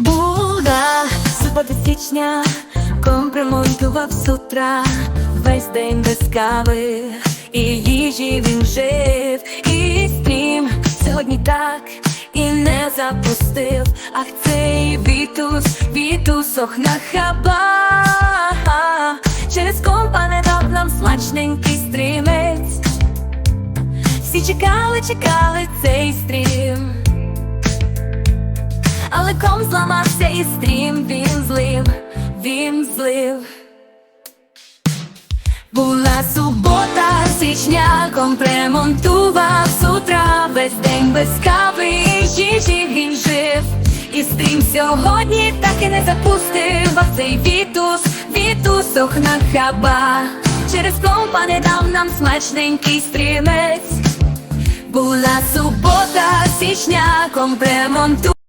Була субота січня, компромонтував з утра. Весь день без кави. І їжі він жив. І стрім сьогодні так і не запустив. Ах, цей вітус, вітус, ох на хаба. Через компа не дав нам смачненький стрімець. Всі чекали, чекали цей стрім але зламався і стрім. Він злив, він злив. Була субота, січня, ком ремонтував з утра. Весь день без кави і він жив. І стрім сьогодні так і не запустив. А цей вітус, вітус, ох на хаба. Через компа не дав нам смачненький стрімець. Була субота, січня, ком ремонтував